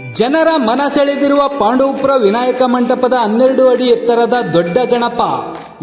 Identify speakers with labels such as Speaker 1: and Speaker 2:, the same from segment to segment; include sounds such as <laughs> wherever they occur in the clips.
Speaker 1: ಜನರ ಮನ ಸೆಳೆದಿರುವ ಪಾಂಡವಪುರ ವಿನಾಯಕ ಮಂಟಪದ ಹನ್ನೆರಡು ಅಡಿ ಎತ್ತರದ ದೊಡ್ಡ ಗಣಪ,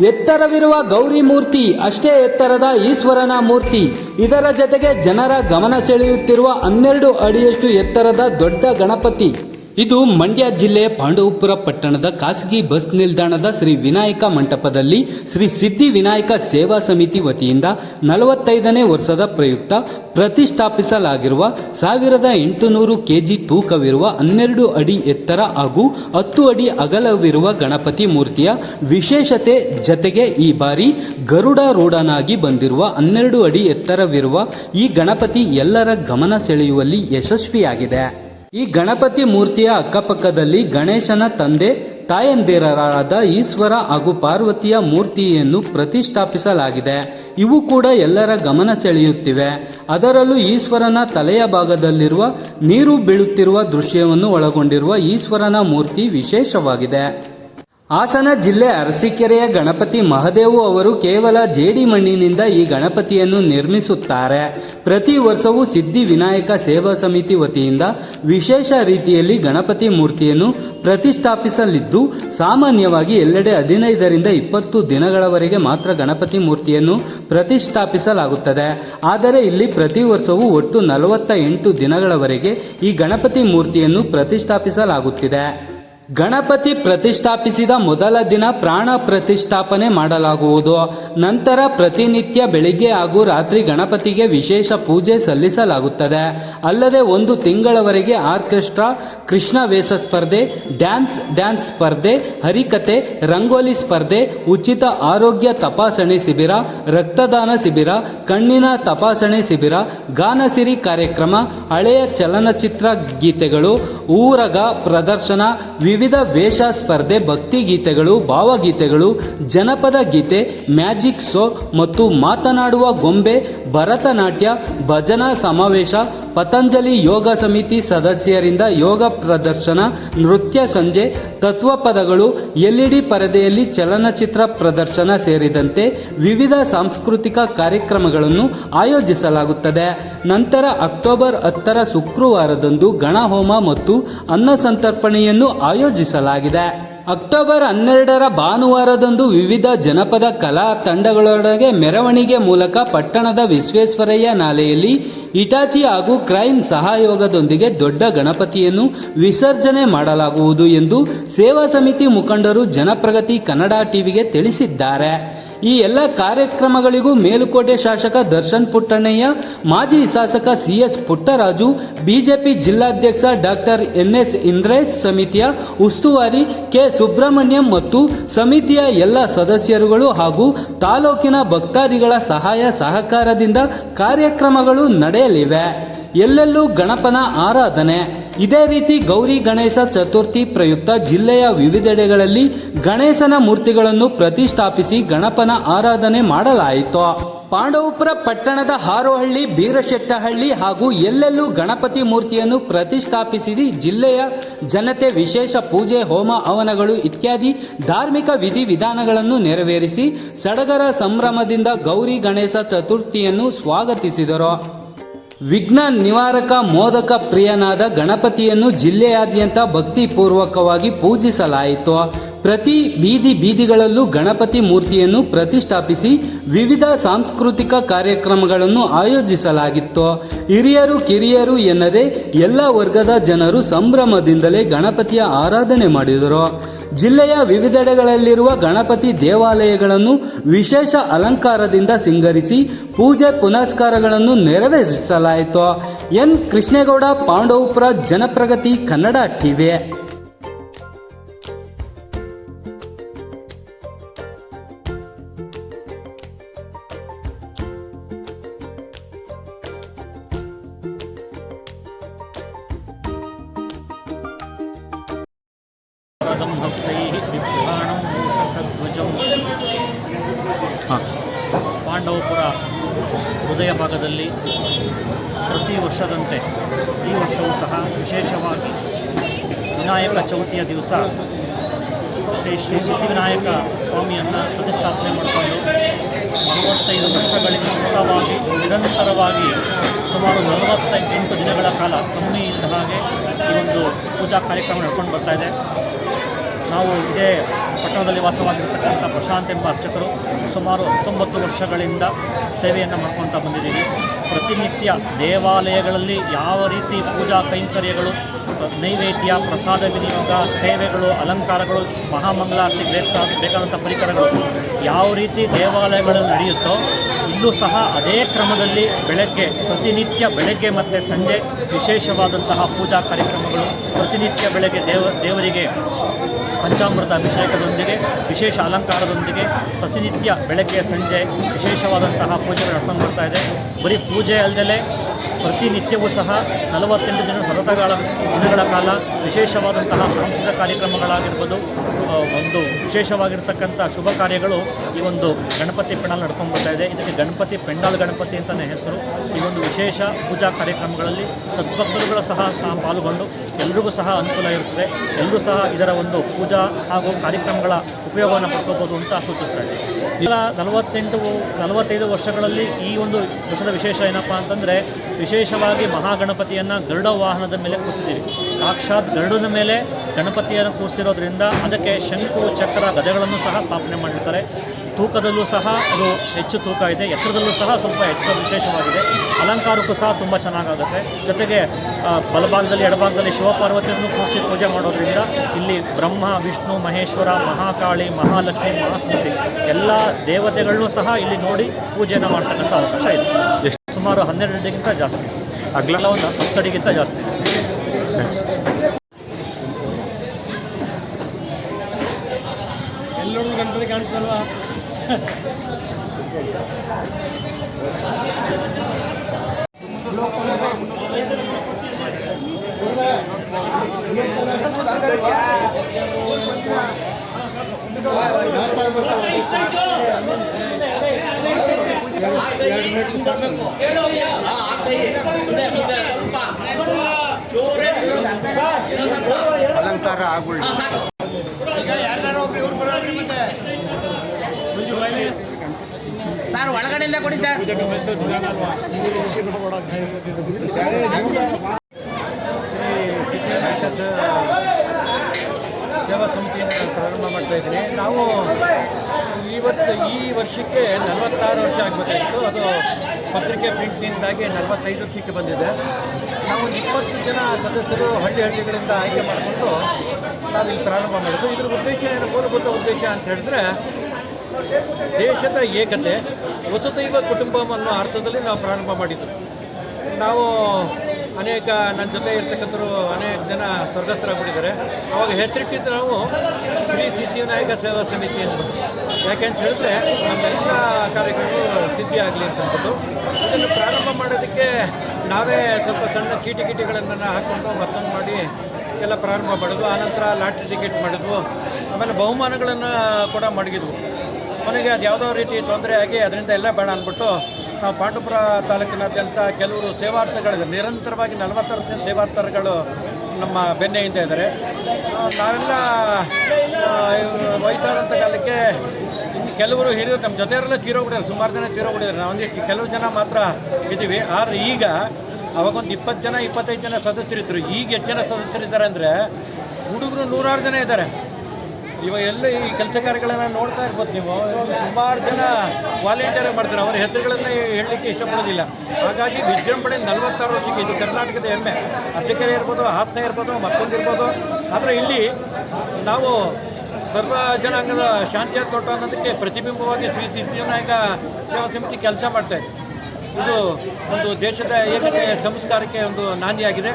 Speaker 1: ಎತ್ತರವಿರುವ ಗೌರಿ ಮೂರ್ತಿ, ಅಷ್ಟೇ ಎತ್ತರದ ಈಶ್ವರನ ಮೂರ್ತಿ, ಇದರ ಜೊತೆಗೆ ಜನರ ಗಮನ ಸೆಳೆಯುತ್ತಿರುವ ಹನ್ನೆರಡು ಅಡಿಯಷ್ಟು ಎತ್ತರದ ದೊಡ್ಡ ಗಣಪತಿ. ಇದು ಮಂಡ್ಯ ಜಿಲ್ಲೆಯ ಪಾಂಡವಪುರ ಪಟ್ಟಣದ ಖಾಸಗಿ ಬಸ್ ನಿಲ್ದಾಣದ ಶ್ರೀ ವಿನಾಯಕ ಮಂಟಪದಲ್ಲಿ ಶ್ರೀ ಸಿದ್ಧಿ ವಿನಾಯಕ ಸೇವಾ ಸಮಿತಿ ವತಿಯಿಂದ ನಲವತ್ತೈದನೇ ವರ್ಷದ ಪ್ರಯುಕ್ತ ಪ್ರತಿಷ್ಠಾಪಿಸಲಾಗಿರುವ ಸಾವಿರದ ಎಂಟುನೂರು ಕೆಜಿ ತೂಕವಿರುವ ಹನ್ನೆರಡು ಅಡಿ ಎತ್ತರ ಹಾಗೂ ಹತ್ತು ಅಡಿ ಅಗಲವಿರುವ ಗಣಪತಿ ಮೂರ್ತಿಯ ವಿಶೇಷತೆ ಜತೆಗೆ ಈ ಬಾರಿ ಗರುಡ ರೋಡನಾಗಿ ಬಂದಿರುವ ಹನ್ನೆರಡು ಅಡಿ ಎತ್ತರವಿರುವ ಈ ಗಣಪತಿ ಎಲ್ಲರ ಗಮನ ಸೆಳೆಯುವಲ್ಲಿ ಯಶಸ್ವಿಯಾಗಿದೆ. ಈ ಗಣಪತಿ ಮೂರ್ತಿಯ ಅಕ್ಕಪಕ್ಕದಲ್ಲಿ ಗಣೇಶನ ತಂದೆ, ತಾಯಂದಿರರಾದ ಈಶ್ವರ ಹಾಗೂ ಪಾರ್ವತಿಯ ಮೂರ್ತಿಯನ್ನು ಪ್ರತಿಷ್ಠಾಪಿಸಲಾಗಿದೆ. ಇವು ಕೂಡ ಎಲ್ಲರ ಗಮನ ಸೆಳೆಯುತ್ತಿವೆ. ಅದರಲ್ಲೂ ಈಶ್ವರನ ತಲೆಯ ಭಾಗದಲ್ಲಿರುವ ನೀರು ಬೀಳುತ್ತಿರುವ ದೃಶ್ಯವನ್ನು ಒಳಗೊಂಡಿರುವ ಈಶ್ವರನ ಮೂರ್ತಿ ವಿಶೇಷವಾಗಿದೆ. ಹಾಸನ ಜಿಲ್ಲೆ ಅರಸೀಕೆರೆಯ ಗಣಪತಿ ಮಹದೇವು ಅವರು ಕೇವಲ ಜೇಡಿ ಮಣ್ಣಿನಿಂದ ಈ ಗಣಪತಿಯನ್ನು ನಿರ್ಮಿಸುತ್ತಾರೆ. ಪ್ರತಿ ವರ್ಷವೂ ಸಿದ್ಧಿ ವಿನಾಯಕ ಸೇವಾ ಸಮಿತಿ ವತಿಯಿಂದ ವಿಶೇಷ ರೀತಿಯಲ್ಲಿ ಗಣಪತಿ ಮೂರ್ತಿಯನ್ನು ಪ್ರತಿಷ್ಠಾಪಿಸಲಿದ್ದು, ಸಾಮಾನ್ಯವಾಗಿ ಎಲ್ಲೆಡೆ ಹದಿನೈದರಿಂದ ಇಪ್ಪತ್ತು ದಿನಗಳವರೆಗೆ ಮಾತ್ರ ಗಣಪತಿ ಮೂರ್ತಿಯನ್ನು ಪ್ರತಿಷ್ಠಾಪಿಸಲಾಗುತ್ತದೆ. ಆದರೆ ಇಲ್ಲಿ ಪ್ರತಿ ವರ್ಷವೂ ಒಟ್ಟು ನಲವತ್ತ ಎಂಟು ದಿನಗಳವರೆಗೆ ಈ ಗಣಪತಿ ಮೂರ್ತಿಯನ್ನು ಪ್ರತಿಷ್ಠಾಪಿಸಲಾಗುತ್ತಿದೆ. ಗಣಪತಿ ಪ್ರತಿಷ್ಠಾಪಿಸಿದ ಮೊದಲ ದಿನ ಪ್ರಾಣ ಪ್ರತಿಷ್ಠಾಪನೆ ಮಾಡಲಾಗುವುದು. ನಂತರ ಪ್ರತಿನಿತ್ಯ ಬೆಳಿಗ್ಗೆ ಹಾಗೂ ರಾತ್ರಿ ಗಣಪತಿಗೆ ವಿಶೇಷ ಪೂಜೆ ಸಲ್ಲಿಸಲಾಗುತ್ತದೆ. ಅಲ್ಲದೆ ಒಂದು ತಿಂಗಳವರೆಗೆ ಆರ್ಕೆಸ್ಟ್ರಾ, ಕೃಷ್ಣ ವೇಷ ಸ್ಪರ್ಧೆ, ಡ್ಯಾನ್ಸ್ ಡ್ಯಾನ್ಸ್ ಸ್ಪರ್ಧೆ, ಹರಿಕತೆ, ರಂಗೋಲಿ ಸ್ಪರ್ಧೆ, ಉಚಿತ ಆರೋಗ್ಯ ತಪಾಸಣೆ ಶಿಬಿರ, ರಕ್ತದಾನ ಶಿಬಿರ, ಕಣ್ಣಿನ ತಪಾಸಣೆ ಶಿಬಿರ, ಗಾನಸಿರಿ ಕಾರ್ಯಕ್ರಮ, ಹಳೆಯ ಚಲನಚಿತ್ರ ಗೀತೆಗಳು, ಊರಗ ಪ್ರದರ್ಶನ, ವಿವಿಧ ವೇಷ ಸ್ಪರ್ಧೆ ಭಕ್ತಿ ಗೀತೆಗಳು ಭಾವಗೀತೆಗಳು, ಜನಪದ ಗೀತೆ, ಮ್ಯಾಜಿಕ್ ಸೋ ಮತ್ತು ಮಾತನಾಡುವ ಗೊಂಬೆ, ಭರತನಾಟ್ಯ, ಭಜನಾ ಸಮಾವೇಶ, ಪತಂಜಲಿ ಯೋಗ ಸಮಿತಿ ಸದಸ್ಯರಿಂದ ಯೋಗ ಪ್ರದರ್ಶನ, ನೃತ್ಯ ಸಂಜೆ ತತ್ವಪದಗಳು ಎಲ್ಇಡಿ ಪರದೆಯಲ್ಲಿ ಚಲನಚಿತ್ರ ಪ್ರದರ್ಶನ ಸೇರಿದಂತೆ ವಿವಿಧ ಸಾಂಸ್ಕೃತಿಕ ಕಾರ್ಯಕ್ರಮಗಳನ್ನು ಆಯೋಜಿಸಲಾಗುತ್ತದೆ. ನಂತರ ಅಕ್ಟೋಬರ್ ಹತ್ತರ ಶುಕ್ರವಾರದಂದು ಗಣಹೋಮ ಮತ್ತು ಅನ್ನ ಸಂತರ್ಪಣೆಯನ್ನು ಆಯೋಜಿಸಲಾಗಿದೆ. ಅಕ್ಟೋಬರ್ ಹನ್ನೆರಡರ ಭಾನುವಾರದಂದು ವಿವಿಧ ಜನಪದ ಕಲಾ ತಂಡಗಳೊಳಗೆ ಮೆರವಣಿಗೆ ಮೂಲಕ ಪಟ್ಟಣದ ವಿಶ್ವೇಶ್ವರಯ್ಯ ನಾಲೆಯಲ್ಲಿ ಇಟಾಚಿ ಹಾಗೂ ಕ್ರೈನ್ ಸಹಯೋಗದೊಂದಿಗೆ ದೊಡ್ಡ ಗಣಪತಿಯನ್ನು ವಿಸರ್ಜನೆ ಮಾಡಲಾಗುವುದು ಎಂದು ಸೇವಾ ಸಮಿತಿ ಮುಖಂಡರು ಜನಪ್ರಗತಿ ಕನ್ನಡ ಟಿವಿಗೆ ತಿಳಿಸಿದ್ದಾರೆ. ಈ ಎಲ್ಲ ಕಾರ್ಯಕ್ರಮಗಳಿಗೂ ಮೇಲುಕೋಟೆ ಶಾಸಕ ದರ್ಶನ್ ಪುಟ್ಟಣ್ಣಯ್ಯ, ಮಾಜಿ ಶಾಸಕ ಸಿ ಎಸ್ ಪುಟ್ಟರಾಜು, ಬಿಜೆಪಿ ಜಿಲ್ಲಾಧ್ಯಕ್ಷ ಡಾಕ್ಟರ್ ಎನ್ ಎಸ್ ಇಂದ್ರೇಶ್ ಸಮಿತಿಯ ಉಸ್ತುವಾರಿ ಕೆ ಸುಬ್ರಹ್ಮಣ್ಯಂ ಮತ್ತು ಸಮಿತಿಯ ಎಲ್ಲ ಸದಸ್ಯರುಗಳು ಹಾಗೂ ತಾಲೂಕಿನ ಭಕ್ತಾದಿಗಳ ಸಹಾಯ ಸಹಕಾರದಿಂದ ಕಾರ್ಯಕ್ರಮಗಳು ನಡೆಯಲಿವೆ. ಎಲ್ಲೆಲ್ಲೂ ಗಣಪನ ಆರಾಧನೆ. ಇದೇ ರೀತಿ ಗೌರಿ ಗಣೇಶ ಚತುರ್ಥಿ ಪ್ರಯುಕ್ತ ಜಿಲ್ಲೆಯ ವಿವಿಧೆಡೆಗಳಲ್ಲಿ ಗಣೇಶನ ಮೂರ್ತಿಗಳನ್ನು ಪ್ರತಿಷ್ಠಾಪಿಸಿ ಗಣಪನ ಆರಾಧನೆ ಮಾಡಲಾಯಿತು. ಪಾಂಡವಪುರ ಪಟ್ಟಣದ ಹಾರೋಹಳ್ಳಿ, ಬೀರಶೆಟ್ಟಹಳ್ಳಿ ಹಾಗೂ ಎಲ್ಲೆಲ್ಲೂ ಗಣಪತಿ ಮೂರ್ತಿಯನ್ನು ಪ್ರತಿಷ್ಠಾಪಿಸಿ ಜಿಲ್ಲೆಯ ಜನತೆ ವಿಶೇಷ ಪೂಜೆ, ಹೋಮ, ಹವನಗಳು ಇತ್ಯಾದಿ ಧಾರ್ಮಿಕ ವಿಧಿವಿಧಾನಗಳನ್ನು ನೆರವೇರಿಸಿ ಸಡಗರ ಸಂಭ್ರಮದಿಂದ ಗೌರಿ ಗಣೇಶ ಚತುರ್ಥಿಯನ್ನು ಸ್ವಾಗತಿಸಿದರು. ವಿಘ್ನ ನಿವಾರಕ ಮೋದಕ ಪ್ರಿಯನಾದ ಗಣಪತಿಯನ್ನು ಜಿಲ್ಲೆಯಾದ್ಯಂತ ಭಕ್ತಿಪೂರ್ವಕವಾಗಿ ಪೂಜಿಸಲಾಯಿತು. ಪ್ರತಿ ಬೀದಿ ಬೀದಿಗಳಲ್ಲೂ ಗಣಪತಿ ಮೂರ್ತಿಯನ್ನು ಪ್ರತಿಷ್ಠಾಪಿಸಿ ವಿವಿಧ ಸಾಂಸ್ಕೃತಿಕ ಕಾರ್ಯಕ್ರಮಗಳನ್ನು ಆಯೋಜಿಸಲಾಗಿತ್ತು. ಹಿರಿಯರು ಕಿರಿಯರು ಎನ್ನದೇ ಎಲ್ಲ ವರ್ಗದ ಜನರು ಸಂಭ್ರಮದಿಂದಲೇ ಗಣಪತಿಯ ಆರಾಧನೆ ಮಾಡಿದರು. ಜಿಲ್ಲೆಯ ವಿವಿಧೆಡೆಗಳಲ್ಲಿರುವ ಗಣಪತಿ ದೇವಾಲಯಗಳನ್ನು ವಿಶೇಷ ಅಲಂಕಾರದಿಂದ ಸಿಂಗರಿಸಿ ಪೂಜೆ ಪುನಸ್ಕಾರಗಳನ್ನು ನೆರವೇರಿಸಲಾಯಿತು. ಎನ್. ಕೃಷ್ಣೇಗೌಡ, ಪಾಂಡವಪುರ, ಜನಪ್ರಗತಿ, ಕನ್ನಡ ಟಿವಿ.
Speaker 2: ಪಾಂಡವಪುರ ಹೃದಯ ಭಾಗದಲ್ಲಿ ಪ್ರತಿ ವರ್ಷದಂತೆ ಈ ವರ್ಷವೂ ಸಹ ವಿಶೇಷವಾಗಿ ವಿನಾಯಕ ಚೌತಿಯ ದಿವಸ ಶ್ರೀ ಶ್ರೀ ಸಿದ್ಧಿವಿನಾಯಕ ಸ್ವಾಮಿಯನ್ನು ಪ್ರತಿಷ್ಠಾಪನೆ ಮಾಡಿಕೊಂಡು ನಲವತ್ತೈದು ವರ್ಷಗಳಿಂದ ಮುಕ್ತವಾಗಿ ನಿರಂತರವಾಗಿ ಸುಮಾರು ನಲವತ್ತ ಎಂಟು ದಿನಗಳ ಕಾಲ ಕಮ್ಮಿ ಇದ್ದ ಹಾಗೆ ಈ ಒಂದು ಪೂಜಾ ಕಾರ್ಯಕ್ರಮ ನಡ್ಕೊಂಡು ಬರ್ತಾ ಇದೆ. ನಾವು ಇದೇ ಪಟ್ಟಣದಲ್ಲಿ ವಾಸವಾಗಿರ್ತಕ್ಕಂಥ ಪ್ರಶಾಂತ್ ಎಂಬ ಅರ್ಚಕರು ಸುಮಾರು ಹತ್ತೊಂಬತ್ತು ವರ್ಷಗಳಿಂದ ಸೇವೆಯನ್ನು ಮಾಡ್ಕೊತಾ ಬಂದಿದ್ದೀವಿ. ಪ್ರತಿನಿತ್ಯ ದೇವಾಲಯಗಳಲ್ಲಿ ಯಾವ ರೀತಿ ಪೂಜಾ ಕೈಂಕರ್ಯಗಳು, ನೈವೇದ್ಯ, ಪ್ರಸಾದ ವಿನಿಯೋಗ, ಸೇವೆಗಳು, ಅಲಂಕಾರಗಳು, ಮಹಾಮಂಗಳಾರತಿ ಬೇಕಾದ ಬೇಕಾದಂಥ ಪರಿಕರಗಳು ಯಾವ ರೀತಿ ದೇವಾಲಯಗಳಲ್ಲಿ ನಡೆಯುತ್ತೋ ಇಲ್ಲೂ ಸಹ ಅದೇ ಕ್ರಮದಲ್ಲಿ ಬೆಳಗ್ಗೆ, ಪ್ರತಿನಿತ್ಯ ಬೆಳಗ್ಗೆ ಮತ್ತು ಸಂಜೆ ವಿಶೇಷವಾದಂತಹ ಪೂಜಾ ಕಾರ್ಯಕ್ರಮಗಳು ಪ್ರತಿನಿತ್ಯ ಬೆಳಗ್ಗೆ ದೇವ, ದೇವರಿಗೆ ಪಂಚಾಮೃತ ಅಭಿಷೇಕದೊಂದಿಗೆ ವಿಶೇಷ ಅಲಂಕಾರದೊಂದಿಗೆ ಪ್ರತಿನಿತ್ಯ ಬೆಳಗ್ಗೆ ಸಂಜೆ ವಿಶೇಷವಾದಂತಹ ಪೂಜೆಗಳು ನಡೆಸ್ಕೊಂಡು ಬರ್ತಾ ಇದೆ. ಬರೀ ಪೂಜೆ ಅಲ್ಲದೆ ಪ್ರತಿನಿತ್ಯವೂ ಸಹ ನಲವತ್ತೆಂಟು ದಿನ ಸತತಗಳ ದಿನಗಳ ಕಾಲ ವಿಶೇಷವಾದಂತಹ ಸಾಂಸ್ಕೃತಿಕ ಕಾರ್ಯಕ್ರಮಗಳಾಗಿರ್ಬೋದು ಒಂದು ವಿಶೇಷವಾಗಿರ್ತಕ್ಕಂಥ ಶುಭ ಕಾರ್ಯಗಳು ಈ ಒಂದು ಗಣಪತಿ ಪೆಂಡಾಲ್ ನಡ್ಕೊಂಡು ಬರ್ತಾ ಇದೆ. ಇದಕ್ಕೆ ಗಣಪತಿ ಪೆಂಡಾಲ್ ಗಣಪತಿ ಅಂತಲೇ ಹೆಸರು. ಈ ಒಂದು ವಿಶೇಷ ಪೂಜಾ ಕಾರ್ಯಕ್ರಮಗಳಲ್ಲಿ ಸದ್ಭಕ್ತರುಗಳು ಸಹ ಪಾಲ್ಗೊಂಡು ಎಲ್ರಿಗೂ ಸಹ ಅನುಕೂಲ ಇರುತ್ತದೆ. ಎಲ್ಲರೂ ಸಹ ಇದರ ಒಂದು ಪೂಜಾ ಹಾಗೂ ಕಾರ್ಯಕ್ರಮಗಳ ಉಪಯೋಗವನ್ನು ಪಡ್ಕೋಬೋದು ಅಂತ ಸೂಚಿಸ್ತಾ ಇದೆ. ಇಲ್ಲ ನಲವತ್ತೆಂಟು, ನಲವತ್ತೈದು ವರ್ಷಗಳಲ್ಲಿ ಈ ಒಂದು ವರ್ಷದ ವಿಶೇಷ ಏನಪ್ಪ ಅಂತಂದರೆ ವಿಶೇಷವಾಗಿ ಮಹಾಗಣಪತಿಯನ್ನು ಗರುಡ ವಾಹನದ ಮೇಲೆ ಕೂತಿದ್ದೀವಿ ಸಾಕ್ಷಾತ್ ಗರುಡನ ಮೇಲೆ ಗಣಪತಿಯನ್ನು ಕೂರಿಸಿರೋದ್ರಿಂದ ಅದಕ್ಕೆ ಶಂಕು, ಚಕ್ರ ಗದೆಗಳನ್ನು ಸಹ ಸ್ಥಾಪನೆ ಮಾಡಿರ್ತಾರೆ. ತೂಕದಲ್ಲೂ ಸಹ ಅದು ಹೆಚ್ಚು ತೂಕ ಇದೆ. ಎತ್ತರದಲ್ಲೂ ಸಹ ಸ್ವಲ್ಪ ಎತ್ತರ ವಿಶೇಷವಾಗಿದೆ. ಅಲಂಕಾರಕ್ಕೂ ಸಹ ತುಂಬ ಚೆನ್ನಾಗಾಗುತ್ತೆ. ಜೊತೆಗೆ ಬಲಭಾಗದಲ್ಲಿ, ಎಡಭಾಗದಲ್ಲಿ ಶಿವಪಾರ್ವತಿಯನ್ನು ಕೂರಿಸಿ ಪೂಜೆ ಮಾಡೋದ್ರಿಂದ ಇಲ್ಲಿ ಬ್ರಹ್ಮ, ವಿಷ್ಣು, ಮಹೇಶ್ವರ, ಮಹಾಕಾಳಿ, ಮಹಾಲಕ್ಷ್ಮಿ, ಮಹಾಸ್ಮೃತಿ ಎಲ್ಲ ದೇವತೆಗಳನ್ನೂ ಸಹ ಇಲ್ಲಿ ನೋಡಿ ಪೂಜೆಯನ್ನು ಮಾಡ್ತಕ್ಕಂಥ ಅವಕಾಶ ಇದೆ. ಸುಮಾರು ಹನ್ನೆರಡು ಅಡಿಗಿಂತ ಜಾಸ್ತಿ.
Speaker 3: ಅಗಲ?
Speaker 2: ಒಂದು ಹತ್ತು ಅಡಿಗಿಂತ ಜಾಸ್ತಿ. ಎಲ್ಲರೂ ಗಣಪತಿ ಕಾಣಿಸ್ತಲ್ವಾ?
Speaker 3: ಅಲಂಕಾರ ಆಗುಳ್ಳಿ.
Speaker 4: ಸರ್ ಒಳಗಡೆಯಿಂದ ಕೊಡಿ ಸರ್.
Speaker 5: ಸೇವಾ ಸಮಿತಿಯನ್ನು ನಾನು ಪ್ರಾರಂಭ ಮಾಡ್ತಾ ಇದ್ದೀನಿ. ನಾವು ಇವತ್ತು ಈ ವರ್ಷಕ್ಕೆ ನಲವತ್ತಾರು ವರ್ಷ ಆಗಬೇಕಾಗಿತ್ತು ಅದು ಪತ್ರಿಕೆ ಪ್ರಿಂಟ್ನಿಂದಾಗಿ ನಲವತ್ತೈದು ವರ್ಷಕ್ಕೆ ಬಂದಿದೆ. ನಾವು ಇಪ್ಪತ್ತು ಜನ ಸದಸ್ಯರು ಹಳ್ಳಿ ಹಳ್ಳಿಗಳಿಂದ ಆಯ್ಕೆ ಮಾಡಿಕೊಂಡು ನಾವು ಇಲ್ಲಿ ಪ್ರಾರಂಭ ಮಾಡಿದ್ದು ಇದ್ರ ಉದ್ದೇಶ ಏನು? ಮೂಲಭೂತ ಉದ್ದೇಶ ಅಂತ ಹೇಳಿದ್ರೆ ದೇಶದ ಏಕತೆ ವಸುದೈವ ಕುಟುಂಬ ಅನ್ನೋ ಅರ್ಥದಲ್ಲಿ ನಾವು ಪ್ರಾರಂಭ ಮಾಡಿದ್ದು. ನಾವು ಅನೇಕ ನನ್ನ ಜೊತೆ ಇರ್ತಕ್ಕಂಥವ್ರು ಅನೇಕ ಜನ ಸ್ವರ್ಗಸ್ಥರಾಗ್ಬಿಟ್ಟಿದ್ದಾರೆ. ಅವಾಗ ಹೆಸರಿಟ್ಟಿದ್ದು ನಾವು ಶ್ರೀ ಸಿದ್ಧಿವಿನಾಯಕ ಸೇವಾ ಸಮಿತಿ ಅಂತ ಯಾಕೆಂತ ಹೇಳಿದ್ರೆ ನಮ್ಮೆಲ್ಲ ಕಾರ್ಯಗಳು ಸಿದ್ಧಿ ಆಗಲಿ ಅಂತ ಅಂದ್ಬಿಟ್ಟು ಇದನ್ನು ಪ್ರಾರಂಭ ಮಾಡೋದಕ್ಕೆ ನಾವೇ ಸ್ವಲ್ಪ ಸಣ್ಣ ಚೀಟಿ ಗೀಟಿಗಳನ್ನು ಹಾಕ್ಕೊಂಡು ಮತ್ತೊಂದು ಮಾಡಿ ಎಲ್ಲ ಪ್ರಾರಂಭ ಮಾಡಿದ್ವು. ಆನಂತರ ಲಾಟ್ರಿ ಟಿಕೆಟ್ ಮಾಡಿದ್ವು. ಆಮೇಲೆ ಬಹುಮಾನಗಳನ್ನು ಕೂಡ ಮಡಗಿದ್ವು. ಕೊನೆಗೆ ಅದು ಯಾವುದೋ ರೀತಿ ತೊಂದರೆ ಆಗಿ ಅದರಿಂದ ಎಲ್ಲ ಬೇಡ ಅಂದ್ಬಿಟ್ಟು ಪಾಂಡುಪುರ ತಾಲೂಕಿನಾದ್ಯಂತ ಕೆಲವರು ಸೇವಾರ್ಥಗಳಿದೆ ನಿರಂತರವಾಗಿ ನಲವತ್ತಾರು ಜನ ಸೇವಾರ್ಥಗಳು ನಮ್ಮ ಬೆನ್ನೆಯಿಂದ ಇದ್ದಾರೆ. ಆ, ನಾವೆಲ್ಲ ವಯಸ್ಸಾದಂಥ ಕಾಲಕ್ಕೆ ಕೆಲವರು ಹಿರಿಯರು ನಮ್ಮ ಜೊತೆಯವರೆಲ್ಲ ತೀರೋಗ್ಬಿಟ್ಟಿದ್ದಾರೆ ಸುಮಾರು ಜನ ತೀರೋಗ್ಬಿಟ್ಟಿದ್ದಾರೆ ನಾವು ಒಂದಿಷ್ಟು ಕೆಲವು ಜನ ಮಾತ್ರ ಇದ್ದೀವಿ. ಆದರೆ ಈಗ ಅವಾಗೊಂದು ಇಪ್ಪತ್ತು ಜನ ಇಪ್ಪತ್ತೈದು ಜನ ಸದಸ್ಯರಿದ್ದರು ಈಗ ಎಷ್ಟು ಜನ ಸದಸ್ಯರಿದ್ದಾರೆ ಅಂದರೆ ಹುಡುಗರು ನೂರಾರು ಜನ ಇದ್ದಾರೆ. ಇವಾಗ ಎಲ್ಲ ಈ ಕೆಲಸ ಕಾರ್ಯಗಳನ್ನ ನೋಡ್ತಾ ಇರ್ಬೋದು ನೀವು. ಸುಮಾರು ಜನ ವಾಲಂಟಿಯರ್ ಮಾಡ್ತಾರೆ. ಅವರ ಹೆಸರುಗಳನ್ನ ಹೇಳಲಿಕ್ಕೆ ಇಷ್ಟಪಡೋದಿಲ್ಲ. ಹಾಗಾಗಿ ವಿಜೃಂಭಣೆ ನಲವತ್ತಾರು ವರ್ಷಕ್ಕೆ ಇದು ಕರ್ನಾಟಕದ ಹೆಮ್ಮೆ. ಅರ್ಜಕೆರೆ ಇರ್ಬೋದು ಆತ್ಮ ಇರ್ಬೋದು, ಮತ್ತೊಂದು ಇರ್ಬೋದು. ಆದರೆ ಇಲ್ಲಿ ನಾವು ಸರ್ವ ಜನಾಂಗದ ಶಾಂತಿಯ ತೋಟ ಅನ್ನೋದಕ್ಕೆ ಪ್ರತಿಬಿಂಬವಾಗಿ ಶ್ರೀ ಸಿದ್ಧಿವಿನಾಯಕ ಸೇವಾ ಸಮಿತಿ ಕೆಲಸ ಮಾಡ್ತಾ ಇದೆ. ಇದು ಒಂದು ದೇಶದ ಏಕತೆ ಸಂಸ್ಕಾರಕ್ಕೆ ಒಂದು ನಾಂದಿಯಾಗಿದೆ.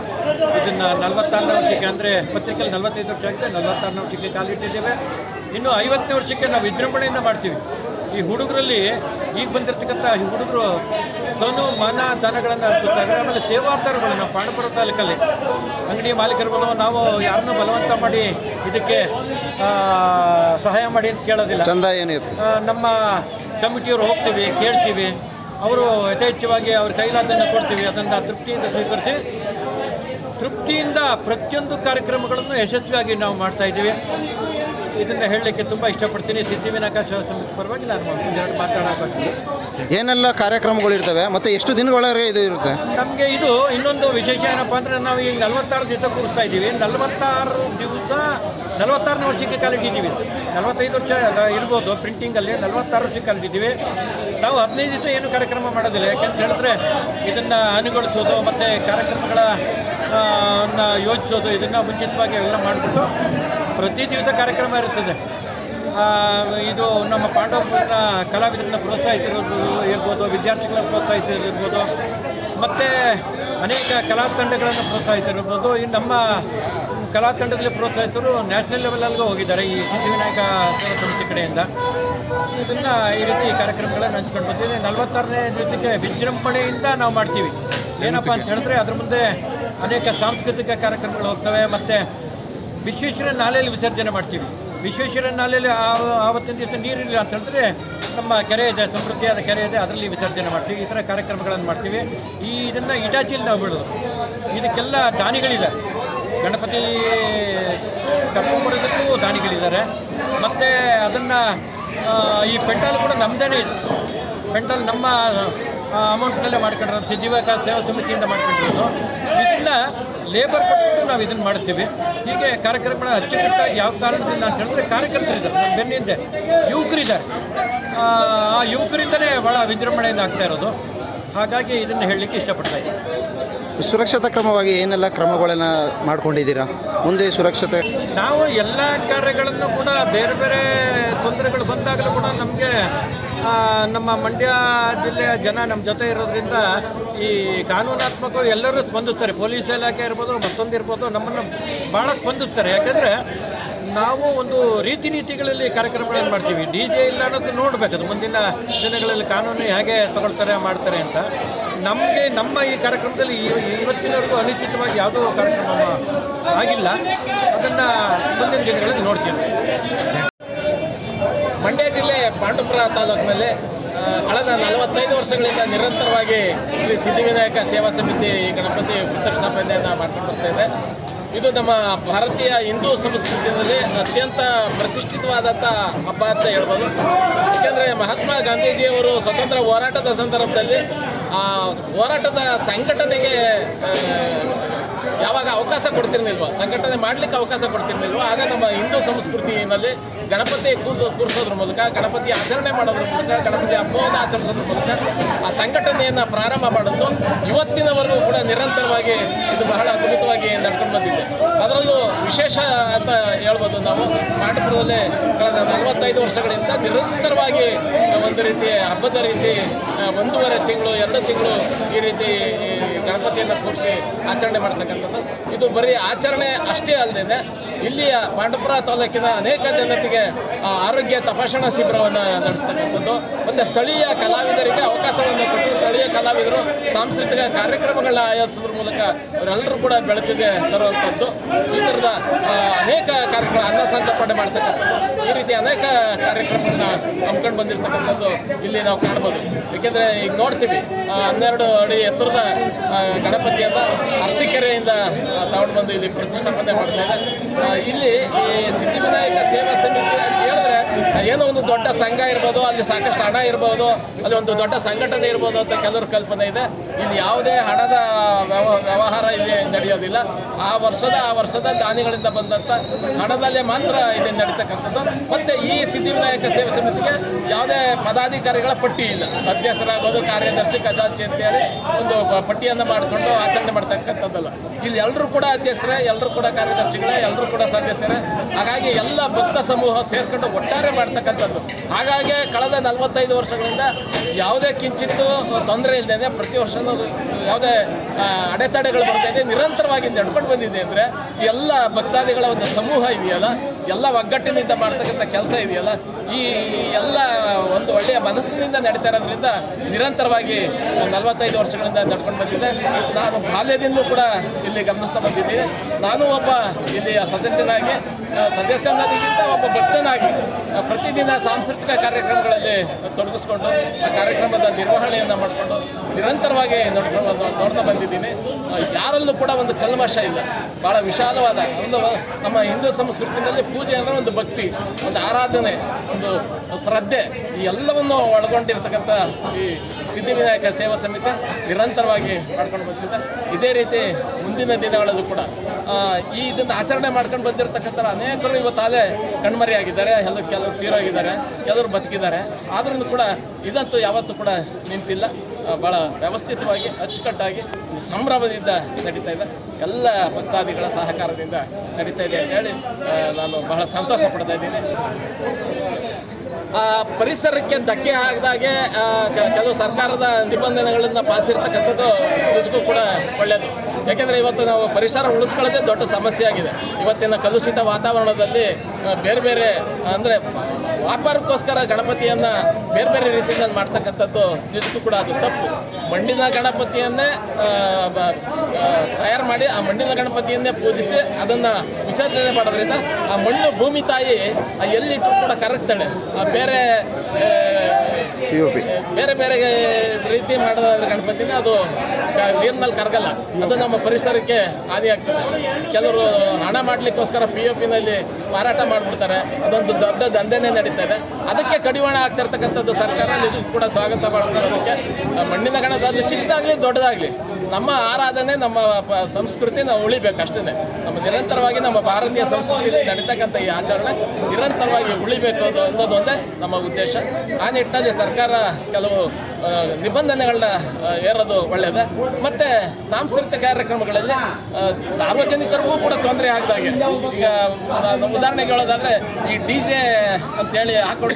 Speaker 5: ಇದನ್ನು ನಲವತ್ತಾರನೇ ವರ್ಷಕ್ಕೆ ಅಂದರೆ ಪತ್ರಿಕೆಯಲ್ಲಿ ನಲವತ್ತೈದು ವರ್ಷ ಆಗಿದೆ. ನಲವತ್ತಾರನೇ ವರ್ಷಕ್ಕೆ ಕಾಲಿಟ್ಟಿದ್ದೇವೆ ಇನ್ನು ಐವತ್ತನೇ ವರ್ಷಕ್ಕೆ ನಾವು ವಿಜೃಂಭಣೆಯಿಂದ ಮಾಡ್ತೀವಿ. ಈ ಹುಡುಗರಲ್ಲಿ ಈಗ ಬಂದಿರತಕ್ಕಂಥ ಈ ಹುಡುಗರು ತನು ಮನ ಧನಗಳನ್ನು ಹಾಕುತ್ತಾರೆ ಆಮೇಲೆ ಸೇವಾರ್ಥರುಗಳು ನಾವು ಪಾಂಡಪುರ ತಾಲೂಕಲ್ಲಿ ಅಂಗಡಿ ಮಾಲೀಕರುಗಳು ನಾವು ಯಾರನ್ನೂ ಬಲವಂತ ಮಾಡಿ ಇದಕ್ಕೆ ಸಹಾಯ ಮಾಡಿ ಅಂತ ಕೇಳೋದಿಲ್ಲ.
Speaker 3: ಚಂದ ಏನಿತ್ತು
Speaker 5: ನಮ್ಮ ಕಮಿಟಿಯವರು ಹೋಗ್ತೀವಿ ಕೇಳ್ತೀವಿ. ಅವರು ಯಥೇಚ್ಛವಾಗಿ ಅವ್ರ ಕೈಲಾದನ್ನು ಕೊಡ್ತೀವಿ, ಅದನ್ನು ತೃಪ್ತಿಯಿಂದ ಸ್ವೀಕರಿಸಿ. ತೃಪ್ತಿಯಿಂದ ಪ್ರತಿಯೊಂದು ಕಾರ್ಯಕ್ರಮಗಳನ್ನು ಯಶಸ್ವಿಯಾಗಿ ನಾವು ಮಾಡ್ತಾ ಇದ್ದೀವಿ. ಇದನ್ನು ಹೇಳಲಿಕ್ಕೆ ತುಂಬ ಇಷ್ಟಪಡ್ತೀನಿ. ವಿನಾಯಕ ಸಮಿತಿ ಪರವಾಗಿ ನಾನು ಮಾತಾಡೋಕೆ
Speaker 3: ಏನೆಲ್ಲ ಕಾರ್ಯಕ್ರಮಗಳಿರ್ತವೆ ಮತ್ತು ಎಷ್ಟು ದಿನಗಳವರೆಗೆ ಇದು ಇರುತ್ತೆ?
Speaker 5: ನಮಗೆ ಇದು ಇನ್ನೊಂದು ವಿಶೇಷ ಏನಪ್ಪ ಅಂದರೆ ನಾವು ಈಗ ನಲವತ್ತಾರು ದಿವಸ ಕೂರಿಸ್ತಾ ಇದ್ದೀವಿ. ನಲವತ್ತಾರು ದಿವಸ ನಲವತ್ತಾರನೇ ವರ್ಷಕ್ಕೆ ಕಾಲಿಟ್ಟಿದ್ದೀವಿ ನಲವತ್ತೈದು ವರ್ಷ ಇರ್ಬೋದು ಪ್ರಿಂಟಿಂಗಲ್ಲಿ ನಲವತ್ತಾರು ವರ್ಷಕ್ಕೆ ಕಾಲಿಟ್ಟಿದ್ದೀವಿ ನಾವು ಹದಿನೈದು ದಿವಸ ಏನು ಕಾರ್ಯಕ್ರಮ ಮಾಡೋದಿಲ್ಲ. ಯಾಕೆಂತ ಹೇಳಿದ್ರೆ ಇದನ್ನು ಅನುಗೊಳಿಸೋದು ಮತ್ತು ಕಾರ್ಯಕ್ರಮಗಳ ಯೋಚಿಸೋದು ಇದನ್ನು ಮುಂಚಿತವಾಗಿ ಎಲ್ಲ ಮಾಡಿಬಿಟ್ಟು ಪ್ರತಿ ದಿವಸ ಕಾರ್ಯಕ್ರಮ ಇರುತ್ತದೆ. ಇದು ನಮ್ಮ ಪಾಂಡವಪುರ ಕಲಾವಿದರನ್ನ ಪ್ರೋತ್ಸಾಹಿಸಿರೋದು ಇರ್ಬೋದು, ವಿದ್ಯಾರ್ಥಿಗಳನ್ನು ಪ್ರೋತ್ಸಾಹಿಸಿರ್ಬೋದು ಮತ್ತು ಅನೇಕ ಕಲಾ ತಂಡಗಳನ್ನು ಪ್ರೋತ್ಸಾಹಿಸಿರ್ಬೋದು ಈ ನಮ್ಮ ಕಲಾ ತಂಡದಲ್ಲಿ ಪ್ರೋತ್ಸಾಹಿಸರು ನ್ಯಾಷನಲ್ ಲೆವೆಲಲ್ಲಿಗೂ ಹೋಗಿದ್ದಾರೆ ಈ ಸಿದ್ಧಿವಿನಾಯಕ ಸಂಸ್ಥೆ ಕಡೆಯಿಂದ. ಇದನ್ನು ಈ ರೀತಿ ಕಾರ್ಯಕ್ರಮಗಳನ್ನು ಹಂಚ್ಕೊಂಡು ಬರ್ತೀವಿ ನಲವತ್ತಾರನೇ ದಿವಸಕ್ಕೆ ವಿಜೃಂಭಣೆಯಿಂದ ನಾವು ಮಾಡ್ತೀವಿ. ಏನಪ್ಪ ಅಂತ ಹೇಳಿದ್ರೆ ಅದ್ರ ಮುಂದೆ ಅನೇಕ ಸಾಂಸ್ಕೃತಿಕ ಕಾರ್ಯಕ್ರಮಗಳು ಹೋಗ್ತವೆ, ಮತ್ತು ವಿಶ್ವೇಶ್ವರ ನಾಲೆಯಲ್ಲಿ ವಿಸರ್ಜನೆ ಮಾಡ್ತೀವಿ. ವಿಶ್ವೇಶ್ವರ ನಾಲೆಯಲ್ಲಿ ಆವತ್ತಿನ ದಿವಸ ನೀರಿಲ್ಲ ಅಂತ ಹೇಳಿದ್ರೆ ನಮ್ಮ ಕೆರೆ ಇದೆ, ಸಮೃದ್ಧಿಯಾದ ಕೆರೆ ಇದೆ, ಅದರಲ್ಲಿ ವಿಸರ್ಜನೆ ಮಾಡ್ತೀವಿ. ಈ ಥರ ಕಾರ್ಯಕ್ರಮಗಳನ್ನು ಮಾಡ್ತೀವಿ. ಈ ಇದನ್ನು ಇಟಾಚಿಯಲ್ಲಿ ನಾವು ಬಿಡೋದು. ಇದಕ್ಕೆಲ್ಲ ದಾನಿಗಳಿದೆ ಗಣಪತಿ ಕರ್ಕೊಂಬರೋದಕ್ಕೂ ದಾನಿಗಳಿದ್ದಾರೆ. ಮತ್ತು ಅದನ್ನು ಈ ಪೆಂಡಾಲ್ ಕೂಡ ನಮ್ಮದೇ ಇದೆ. ಪೆಂಡಾಲ್ ನಮ್ಮ ಅಮೌಂಟ್ನಲ್ಲೇ ಮಾಡ್ಕೊಂಡಿರೋದು. ಸಿದ್ಧಿವಿನಾಯಕ ಸೇವಾ ಸಮಿತಿಯಿಂದ ಮಾಡ್ಕೊಂಡಿರೋದು. ಇದನ್ನ ಲೇಬರ್ ಕೊಟ್ಟು ನಾವು ಇದನ್ನು ಮಾಡ್ತೀವಿ. ಹೀಗೆ ಕಾರ್ಯಕ್ರಮಗಳ ಅಚ್ಚುಕಟ್ಟಾಗಿ ಯಾವ ಕಾರಣದಿಂದ ಅಂತ ಹೇಳಿದ್ರೆ ಕಾರ್ಯಕರ್ತರಿದ್ದಾರೆ. ಬೆನ್ನಿಂದೆ ಯುವಕರಿದ್ದಾರೆ. ಆ ಆ ಯುವಕರಿಂದಲೇ ಭಾಳ ವಿಜೃಂಭಣೆಯಿಂದ ಆಗ್ತಾ ಇರೋದು. ಹಾಗಾಗಿ ಇದನ್ನು ಹೇಳಲಿಕ್ಕೆ ಇಷ್ಟಪಡ್ತಾ ಇದ್ದೀನಿ.
Speaker 3: ಸುರಕ್ಷತಾ ಕ್ರಮವಾಗಿ ಏನೆಲ್ಲ ಕ್ರಮಗಳನ್ನು ಮಾಡ್ಕೊಂಡಿದ್ದೀರಾ? ಮುಂದೆ ಸುರಕ್ಷತೆ
Speaker 5: ನಾವು ಎಲ್ಲ ಕಾರ್ಯಗಳನ್ನು ಕೂಡ ಬೇರೆ ಬೇರೆ ತೊಂದರೆಗಳು ಬಂದಾಗಲೂ ಕೂಡ ನಮಗೆ ನಮ್ಮ ಮಂಡ್ಯ ಜಿಲ್ಲೆಯ ಜನ ನಮ್ಮ ಜೊತೆ ಇರೋದ್ರಿಂದ ಈ ಕಾನೂನಾತ್ಮಕವಾಗಿ ಎಲ್ಲರೂ ಸ್ಪಂದಿಸ್ತಾರೆ. ಪೊಲೀಸ್ ಇಲಾಖೆ ಇರ್ಬೋದು, ಮತ್ತೊಂದು ಇರ್ಬೋದು, ನಮ್ಮನ್ನು ಭಾಳ ಸ್ಪಂದಿಸ್ತಾರೆ. ಯಾಕೆಂದರೆ ನಾವು ಒಂದು ರೀತಿ ನೀತಿಗಳಲ್ಲಿ ಕಾರ್ಯಕ್ರಮಗಳನ್ನು ಮಾಡ್ತೀವಿ? ಡಿ ಜೆ ಇಲ್ಲ ಅನ್ನೋದು ನೋಡಬೇಕದು ಮುಂದಿನ ದಿನಗಳಲ್ಲಿ ಕಾನೂನು ಹೇಗೆ ತಗೊಳ್ತಾರೆ, ಮಾಡ್ತಾರೆ ಅಂತ. ನಮಗೆ, ನಮ್ಮ ಈ ಕಾರ್ಯಕ್ರಮದಲ್ಲಿ ಇವ- ಇವತ್ತಿನವರೆಗೂ ಅನುಚಿತವಾಗಿ ಯಾವುದೋ ಕಾರ್ಯಕ್ರಮ ಆಗಿಲ್ಲ. ಅದನ್ನು ಮುಂದಿನ ದಿನಗಳಲ್ಲಿ ನೋಡ್ತೀವಿ.
Speaker 4: ಮಂಡ್ಯ ಜಿಲ್ಲೆ ಪಾಂಡುಪುರ ತಾಲೂಕಿನಲ್ಲಿ ಕಳೆದ ನಲವತ್ತೈದು ವರ್ಷಗಳಿಂದ ನಿರಂತರವಾಗಿ ಶ್ರೀ ಸಿದ್ಧಿವಿನಾಯಕ ಸೇವಾ ಸಮಿತಿ ಈ ಗಣಪತಿ ಪ್ರತಿಷ್ಠಾಪನೆಯನ್ನು ಮಾಡ್ಕೊಂಡು ಬರ್ತಾ ಇದೆ. ಇದು ನಮ್ಮ ಭಾರತೀಯ ಹಿಂದೂ ಸಂಸ್ಕೃತಿಯಲ್ಲಿ ಅತ್ಯಂತ ಪ್ರತಿಷ್ಠಿತವಾದಂಥ ಹಬ್ಬ ಅಂತ ಹೇಳ್ಬೋದು. ಯಾಕೆಂದರೆ ಮಹಾತ್ಮ ಗಾಂಧೀಜಿಯವರು ಸ್ವತಂತ್ರ ಹೋರಾಟದ ಸಂದರ್ಭದಲ್ಲಿ ಆ ಹೋರಾಟದ ಸಂಘಟನೆಗೆ ಯಾವಾಗ ಅವಕಾಶ ಕೊಡ್ತಿರ್ಲಿಲ್ವ? ಸಂಘಟನೆ ಮಾಡಲಿಕ್ಕೆ ಅವಕಾಶ ಕೊಡ್ತಿರ್ಲಿಲ್ವ? ಆಗ ನಮ್ಮ ಹಿಂದೂ ಸಂಸ್ಕೃತಿಯಲ್ಲಿ ಗಣಪತಿ ಕೂತು ಕೂರಿಸೋದ್ರ ಮೂಲಕ, ಗಣಪತಿ ಆಚರಣೆ ಮಾಡೋದ್ರ ಮೂಲಕ, ಗಣಪತಿ ಹಬ್ಬವನ್ನು ಆಚರಿಸೋದ್ರ ಮೂಲಕ ಆ ಸಂಘಟನೆಯನ್ನು ಪ್ರಾರಂಭ ಮಾಡೋದು ಇವತ್ತಿನವರೆಗೂ ಕೂಡ ನಿರಂತರವಾಗಿ ಇದು ಬಹಳ ಅದ್ಭುತವಾಗಿ ನಡ್ಕೊಂಡು ಬಂದಿದೆ. ಅದರಲ್ಲೂ ವಿಶೇಷ ಅಂತ ಹೇಳ್ಬೋದು ನಾವು. ಪಾಂಡಪುರದಲ್ಲಿ ಕಳೆದ ನಲವತ್ತೈದು ವರ್ಷಗಳಿಂದ ನಿರಂತರವಾಗಿ ಒಂದು ರೀತಿ ಹಬ್ಬದ ರೀತಿ ಒಂದೂವರೆ ತಿಂಗಳು, ಎರಡು ತಿಂಗಳು ಈ ರೀತಿ ಗಣಪತಿಯನ್ನು ಕೂರಿಸಿ ಆಚರಣೆ ಮಾಡ್ತಕ್ಕಂಥದ್ದು. ಇದು ಬರೀ ಆಚರಣೆ ಅಷ್ಟೇ ಅಲ್ಲದೆ ಇಲ್ಲಿಯ ಪಾಂಡಪುರ ತಾಲೂಕಿನ ಅನೇಕ ಜನತೆಗೆ ಆರೋಗ್ಯ ತಪಾಸಣಾ ಶಿಬಿರವನ್ನು ನಡೆಸ್ತಕ್ಕಂಥದ್ದು. ಮತ್ತು ಸ್ಥಳೀಯ ಕಲಾವಿದರಿಗೆ ಅವಕಾಶವನ್ನು ಕೊಟ್ಟು ಸ್ಥಳೀಯ ಕಲಾವಿದರು ಸಾಂಸ್ಕೃತಿಕ ಕಾರ್ಯಕ್ರಮಗಳನ್ನ ಆಯೋಜಿಸೋದ್ರ ಮೂಲಕ ಅವರೆಲ್ಲರೂ ಕೂಡ ಬೆಳಕಿಗೆ ತರುವಂಥದ್ದು. ಈ ಥರದ ಅನೇಕ ಕಾರ್ಯಕ್ರಮ, ಅನ್ನ ಸಂತರ್ಪಣೆ ಮಾಡ್ತಕ್ಕಂಥದ್ದು. ಈ ರೀತಿ ಅನೇಕ ಕಾರ್ಯಕ್ರಮಗಳನ್ನ ಹಮ್ಮಿಕೊಂಡು ಬಂದಿರತಕ್ಕಂಥದ್ದು ಇಲ್ಲಿ ನಾವು ಕಾಣ್ಬೋದು ಏಕೆಂದರೆ ಈಗ ನೋಡ್ತೀವಿ ಹನ್ನೆರಡು ಅಡಿ ಎತ್ತರದ ಗಣಪತಿಯನ್ನು ಅರಸೀಕೆರೆಯಿಂದ ತಗೊಂಡು ಬಂದು ಇಲ್ಲಿ ಪ್ರತಿಷ್ಠಾಪನೆ ಮಾಡ್ತಾ ಇದೆ. ಇಲ್ಲಿ ಈ ಸಿದ್ಧಿವಿನಾಯಕ ಸೇವಾ ಸಮಿತಿ ಅಂತ ಹೇಳಿದ್ರೆ ಏನೋ ಒಂದು ದೊಡ್ಡ ಸಂಘ ಇರ್ಬೋದು, ಅಲ್ಲಿ ಸಾಕಷ್ಟು ಹಣ ಇರ್ಬೋದು, ಅಲ್ಲಿ ಒಂದು ದೊಡ್ಡ ಸಂಘಟನೆ ಇರ್ಬೋದು ಅಂತ ಕೆಲವ್ರ ಕಲ್ಪನೆ ಇದೆ. ಇಲ್ಲಿ ಯಾವುದೇ ಹಣದ ವ್ಯವ- ವ್ಯವಹಾರ ಇಲ್ಲಿ ನಡೆಯೋದಿಲ್ಲ. ಆ ವರ್ಷದ ಆ ವರ್ಷದ ದಾನಿಗಳಿಂದ ಬಂದಂಥ ಹಣದಲ್ಲೇ ಮಾತ್ರ ಇದು ನಡೀತಕ್ಕಂಥದ್ದು. ಮತ್ತು ಈ ಸಿದ್ಧಿವಿನಾಯಕ ಸೇವಾ ಸಮಿತಿಗೆ ಯಾವುದೇ ಪದಾಧಿಕಾರಿಗಳ ಪಟ್ಟಿ ಇಲ್ಲ. ಅಧ್ಯಕ್ಷರಾಗ್ಬೋದು, ಕಾರ್ಯದರ್ಶಿ, ಖಜಾಂಚಿ ಅಂತೇಳಿ ಒಂದು ಪಟ್ಟಿಯನ್ನು ಮಾಡಿಕೊಂಡು ಆಚರಣೆ ಮಾಡ್ತಕ್ಕಂಥದ್ದಲ್ಲ. ಇಲ್ಲಿ ಎಲ್ಲರೂ ಕೂಡ ಅಧ್ಯಕ್ಷರೇ ಎಲ್ಲರೂ ಕೂಡ ಕಾರ್ಯದರ್ಶಿಗಳೇ ಎಲ್ಲರೂ ಕೂಡ ಸದಸ್ಯರೇ. ಹಾಗಾಗಿ ಎಲ್ಲ ಭಕ್ತ ಸಮೂಹ ಸೇರ್ಕೊಂಡು ಒಟ್ಟಾರೆ ಮಾಡ್ತಕ್ಕಂಥದ್ದು. ಹಾಗಾಗಿ ಕಳೆದ ನಲವತ್ತೈದು ವರ್ಷಗಳಿಂದ ಯಾವುದೇ ಕಿಂಚಿತ್ತು ತೊಂದರೆ ಇಲ್ಲದೆ ಪ್ರತಿ ವರ್ಷವೂ ಯಾವುದೇ ಅಡೆತಡೆಗಳು ಬರ್ತಾ ಇದೆ. ನಿರಂತರವಾಗಿ ನಡ್ಕೊಂಡು ಬಂದಿದೆ ಅಂದರೆ ಎಲ್ಲ ಭಕ್ತಾದಿಗಳ ಒಂದು ಸಮೂಹ ಇದೆಯಲ್ಲ, ಎಲ್ಲ ಒಗ್ಗಟ್ಟಿನಿಂದ ಮಾಡ್ತಕ್ಕಂಥ ಕೆಲಸ ಇದೆಯಲ್ಲ, ಈ ಎಲ್ಲ ಒಳ್ಳೆಯ ಮನಸ್ಸಿನಿಂದ ನಡೀತಾ ಇರೋದ್ರಿಂದ ನಿರಂತರವಾಗಿ ನಲವತ್ತೈದು ವರ್ಷಗಳಿಂದ ನಡ್ಕೊಂಡು ಬಂದಿದೆ. ನಾನು ಬಾಲ್ಯದಿಂದಲೂ ಕೂಡ ಇಲ್ಲಿ ಗಮನಿಸ್ತಾ ಬಂದಿದ್ದೀನಿ. ನಾನು ಒಬ್ಬ ಇಲ್ಲಿಯ ಸದಸ್ಯನಾಗಿ ಸದಸ್ಯನಾದಿಗಿಂತ ಒಬ್ಬ ಭಕ್ತನಾಗಿ ಪ್ರತಿದಿನ ಸಾಂಸ್ಕೃತಿಕ ಕಾರ್ಯಕ್ರಮಗಳಲ್ಲಿ ತೊಡಗಿಸ್ಕೊಂಡು, ಆ ಕಾರ್ಯಕ್ರಮದ ನಿರ್ವಹಣೆಯನ್ನು ಮಾಡಿಕೊಂಡು ನಿರಂತರವಾಗಿ ನೋಡ್ಕೊಂಡು ನೋಡ್ತಾ ಬಂದಿದ್ದೀನಿ. ಯಾರಲ್ಲೂ ಕೂಡ ಒಂದು ಕಲ್ಮಶ ಇಲ್ಲ. ಭಾಳ ವಿಶಾಲವಾದ ಒಂದು ನಮ್ಮ ಹಿಂದೂ ಸಂಸ್ಕೃತಿಯಲ್ಲಿ ಪೂಜೆ ಅಂದರೆ ಒಂದು ಭಕ್ತಿ, ಒಂದು ಆರಾಧನೆ, ಒಂದು ಶ್ರದ್ಧೆ, ಈ ಎಲ್ಲವನ್ನು ಒಳಗೊಂಡಿರ್ತಕ್ಕಂಥ ಈ ಸಿದ್ಧಿವಿನಾಯಕ ಸೇವಾ ಸಮಿತಿ ನಿರಂತರವಾಗಿ ಮಾಡ್ಕೊಂಡು ಬಂದಿದೆ. ಇದೇ ರೀತಿ ಮುಂದಿನ ದಿನಗಳಲ್ಲೂ ಕೂಡ ಈ ಇದನ್ನು ಆಚರಣೆ ಮಾಡ್ಕೊಂಡು ಬಂದಿರತಕ್ಕಂಥ ಅನೇಕರು ಇವತ್ತಾಲೆ ಕಣ್ಮರೆಯಾಗಿದ್ದಾರೆ. ಎಲ್ಲ ಕೆಲವರು ತೀರೋಗಿದ್ದಾರೆ ಕೆಲವರು ಬದುಕಿದ್ದಾರೆ. ಆದ್ರೂ ಕೂಡ ಇದಂತೂ ಯಾವತ್ತೂ ಕೂಡ ನಿಂತಿಲ್ಲ. ಭಾಳ ವ್ಯವಸ್ಥಿತವಾಗಿ, ಅಚ್ಚುಕಟ್ಟಾಗಿ ಒಂದು ಸಂಭ್ರಮದಿಂದ ನಡೀತಾ ಇದೆ. ಎಲ್ಲ ಭಕ್ತಾದಿಗಳ ಸಹಕಾರದಿಂದ ನಡೀತಾ ಇದೆ ಅಂತೇಳಿ ನಾನು ಬಹಳ ಸಂತೋಷ ಪಡ್ತಾ ಇದ್ದೀನಿ. ಪರಿಸರಕ್ಕೆ ಧಕ್ಕೆ ಆಗದಾಗೆ ಕೆಲವು ಸರ್ಕಾರದ ನಿಬಂಧನೆಗಳನ್ನು ಪಾಲಿಸಿರ್ತಕ್ಕಂಥದ್ದು ನಿಜಕ್ಕೂ ಕೂಡ ಒಳ್ಳೆಯದು ಯಾಕೆಂದರೆ ಇವತ್ತು ನಾವು ಪರಿಸರ ಉಳಿಸ್ಕೊಳ್ಳೋದೇ ದೊಡ್ಡ ಸಮಸ್ಯೆ ಆಗಿದೆ ಇವತ್ತಿನ ಕಲುಷಿತ ವಾತಾವರಣದಲ್ಲಿ ಬೇರೆ ಬೇರೆ, ಅಂದರೆ ವ್ಯಾಪಾರಕ್ಕೋಸ್ಕರ ಗಣಪತಿಯನ್ನು ಬೇರೆ ಬೇರೆ ರೀತಿಯಿಂದ ಮಾಡ್ತಕ್ಕಂಥದ್ದು ನಿಜಕ್ಕೂ ಕೂಡ ಅದು ತಪ್ಪು. ಮಣ್ಣಿನ ಗಣಪತಿಯನ್ನೇ ತಯಾರು ಮಾಡಿ ಆ ಮಣ್ಣಿನ ಗಣಪತಿಯನ್ನೇ ಪೂಜಿಸಿ ಅದನ್ನು ವಿಸರ್ಜನೆ ಮಾಡೋದ್ರಿಂದ ಆ ಮಣ್ಣು ಭೂಮಿ ತಾಯಿ ಆ ಎಲ್ಲಿಟ್ಟರು ಕೂಡ ಕರಗ್ತಾಳೆ. ಆ ಬೇರೆ ಬೇರೆ ಬೇರೆ ರೀತಿ ಮಾಡೋದ ಗಣಪತಿನ ಅದು ನೀರಿನಲ್ಲಿ ಕರಗಲ್ಲ. ಅದು ನಮ್ಮ ಪರಿಸರಕ್ಕೆ ಹಾನಿಯಾಗ್ತದೆ ಕೆಲವರು ಹಣ ಮಾಡಲಿಕ್ಕೋಸ್ಕರ ಪಿ ಒ ಪಿನಲ್ಲಿ ಮಾರಾಟ ಮಾಡಿಬಿಡ್ತಾರೆ. ಅದೊಂದು ದೊಡ್ಡ ದಂಧೆನೇ ನಡೀತಾ ಇದೆ ಅದಕ್ಕೆ ಕಡಿವಾಣ ಆಗ್ತಿರ್ತಕ್ಕಂಥದ್ದು ಸರ್ಕಾರ ನಿಜಕ್ಕೂ ಕೂಡ ಸ್ವಾಗತ ಮಾಡ್ತಾರೆ ಅದಕ್ಕೆ ಮಣ್ಣಿನ ಗಣದ ಅದು ಚಿಕ್ಕದಾಗಲಿ ದೊಡ್ಡದಾಗಲಿ, ನಮ್ಮ ಆರಾಧನೆ, ನಮ್ಮ ಸಂಸ್ಕೃತಿ ನಾವು ಉಳಿಬೇಕು ಅಷ್ಟೇ ನಿರಂತರವಾಗಿ ನಮ್ಮ ಭಾರತೀಯ ಸಂಸ್ಕೃತಿಯಲ್ಲಿ ನಡೀತಕ್ಕಂಥ ಈ ಆಚರಣೆ ನಿರಂತರವಾಗಿ ಉಳಿಬೇಕು ಅದು ಅನ್ನೋದೊಂದೇ ನಮ್ಮ ಉದ್ದೇಶ. ಆ ನಿಟ್ಟಿನಲ್ಲಿ ಸರ್ಕಾರ ಕೆಲವು ನಿಬಂಧನೆಗಳನ್ನ ಏರೋದು ಒಳ್ಳೆಯದೆ ಮತ್ತು ಸಾಂಸ್ಕೃತಿಕ ಕಾರ್ಯಕ್ರಮಗಳಲ್ಲಿ ಸಾರ್ವಜನಿಕರಿಗೂ ಕೂಡ ತೊಂದರೆ ಆಗದಾಗೆ ಈಗ ಉದಾಹರಣೆಗೆ ಹೇಳೋದಾದರೆ ಈ ಡಿ ಜೆ ಅಂತೇಳಿ ಹಾಕೊಂಡು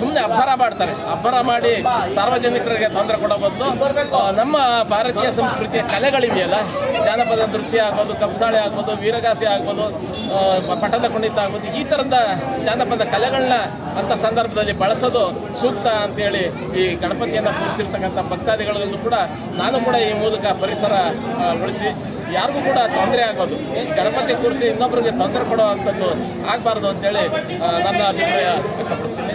Speaker 4: ಸುಮ್ಮನೆ ಅಬ್ಬರ ಮಾಡ್ತಾರೆ. ಅಬ್ಬರ ಮಾಡಿ ಸಾರ್ವಜನಿಕರಿಗೆ ತೊಂದರೆ ಕೊಡೋ ನಮ್ಮ ಭಾರತೀಯ ಸಂಸ್ಕೃತಿಯ ಕಲೆಗಳಿವೆಯಲ್ಲ. ಜಾನಪದ ನೃತ್ಯ ಆಗ್ಬೋದು ಕಂಸಾಳೆ ಆಗ್ಬೋದು ವೀರಗಾಸೆ ಆಗ್ಬೋದು ಪಟ್ಟದ ಕುಣಿತ ಆಗ್ಬೋದು ಈ ಥರದ ಜಾನಪದ ಕಲೆಗಳನ್ನ ಅಂಥ ಸಂದರ್ಭದಲ್ಲಿ ಬಳಸೋದು ಸೂಕ್ತ ಅಂತೇಳಿ ಈ ಗಣಪತಿಯನ್ನು ಕೂರಿಸಿರ್ತಕ್ಕಂಥ ಭಕ್ತಾದಿಗಳಲ್ಲೂ ಕೂಡ ನಾನು ಕೂಡ ಈ ಮೂಲಕ ಪರಿಸರ ಉಳಿಸಿ ಯಾರಿಗೂ ಕೂಡ ತೊಂದರೆ ಆಗೋದು. ಈ ಗಣಪತಿ ಕೂರಿಸಿ ಇನ್ನೊಬ್ಬರಿಗೆ ತೊಂದರೆ ಕೊಡೋ ಅಂಥದ್ದು ಆಗಬಾರ್ದು ಅಂತೇಳಿ ನನ್ನ ಅಭಿಪ್ರಾಯ ವ್ಯಕ್ತಪಡಿಸ್ತೀನಿ.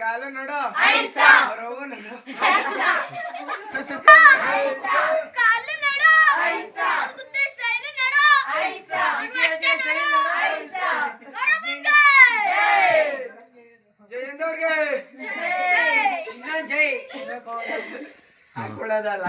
Speaker 6: ಕಾಲು ನಡು. <laughs> பெற்றவர்கள் ஜெய். அவ்வளோதான்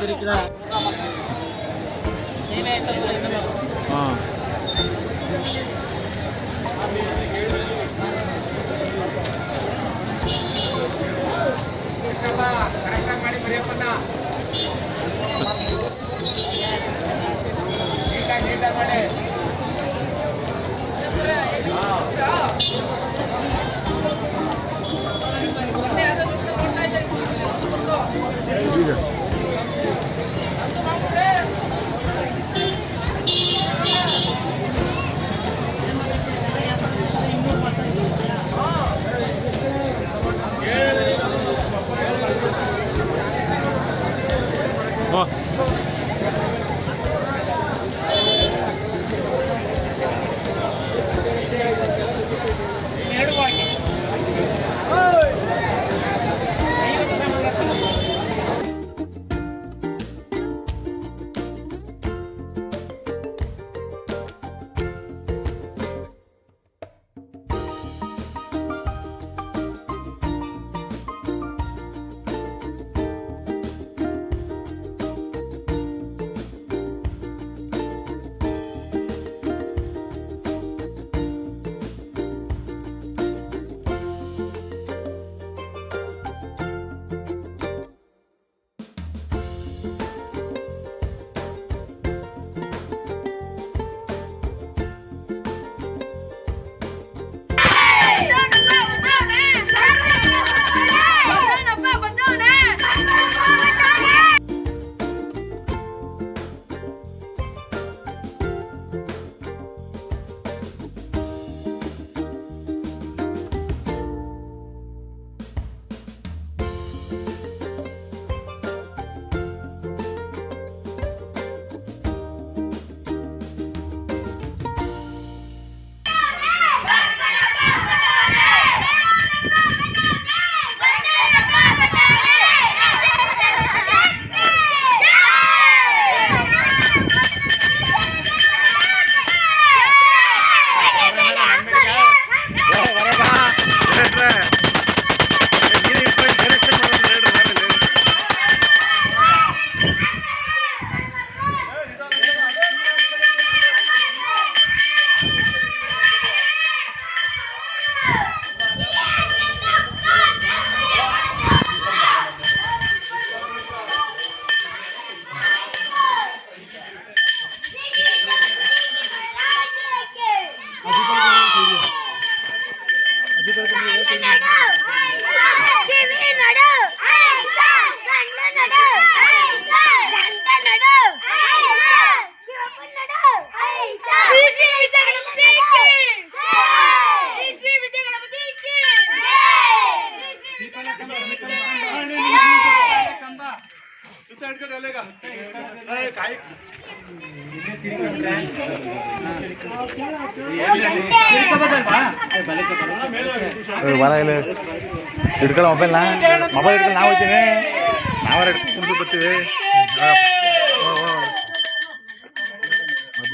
Speaker 6: ಜೈ ಹಾಕೊಳ್ಳೋದಲ್ಲ ಮಾಡಿ ಬರೆಯಪ್ಪನ್ನ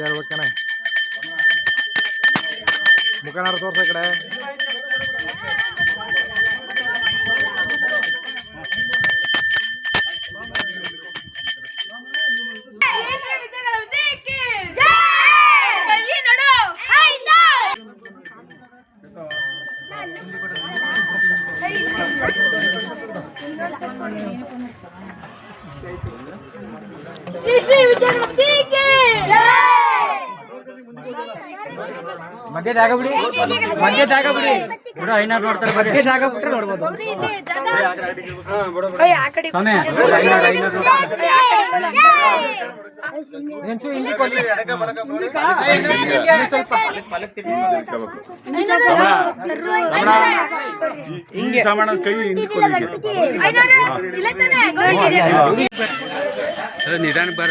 Speaker 7: ಇರ್ಬೇಕಾನೆ ಮುಖನಾರ ತೋರ್ಸ ಕಡೆ.
Speaker 8: ಜಾಗ ಬಿಡಿ ಬಿಡು ಐನಾರು ನೋಡ್ತಾರೆ ಮಧ್ಯ ಜಾಗ ಬಿಟ್ರೆ ನೋಡ್ಬೋದು.
Speaker 9: ಇಲ್ಲಿ ಜಾಗ
Speaker 8: ಸ್ವಾಮಿ ಐನಾರು ಐನಾರು ಹೆಂಚು ಹಿಂದಿ ಕೊಡಿ ಸ್ವಲ್ಪ
Speaker 7: ಹಿಂಗೆ. ಸಾಮಾನ ಕೈ ಹಿಂದಿ ನಿಧಾನ ಬರ.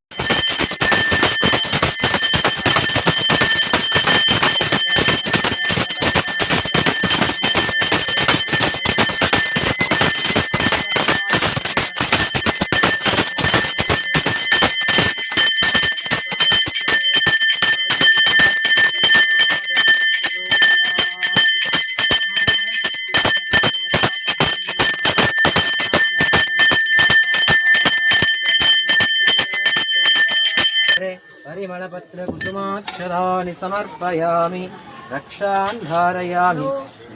Speaker 8: ಸಮರ್ಪಯಾಮಿ. ರಕ್ಷಾನ್ ಧಾರಯಾಮಿ.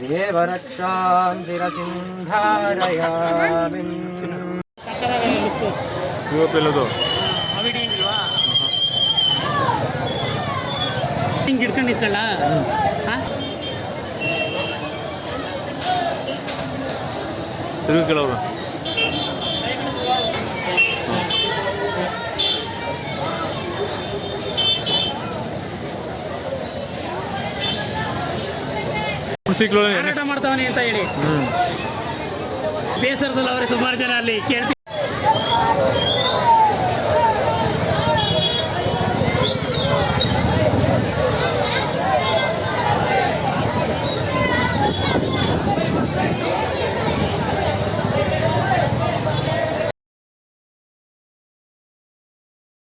Speaker 8: ದೇವರಕ್ಷಾಂ
Speaker 7: ಧಾರಯಾಮಿ ಇವತ್ತೆಲ್ಲದು.
Speaker 10: ಹಿಂಗೆ ಹಿಡ್ಕೊಂಡು ನಿಂತ್ಕೊಳ್ಳ?
Speaker 7: ತಿರುಗಿ ಕೇಳೋರು. ಸಿಕ್ಲು
Speaker 10: ಮಾರಾಟ ಮಾಡ್ತಾವನೆ ಅಂತ ಹೇಳಿ. ಬೇಸರದಲ್ಲಿ ಅವರೇ ಸುಮಾರು ಜನ ಅಲ್ಲಿ ಕೇಳ್ತಿ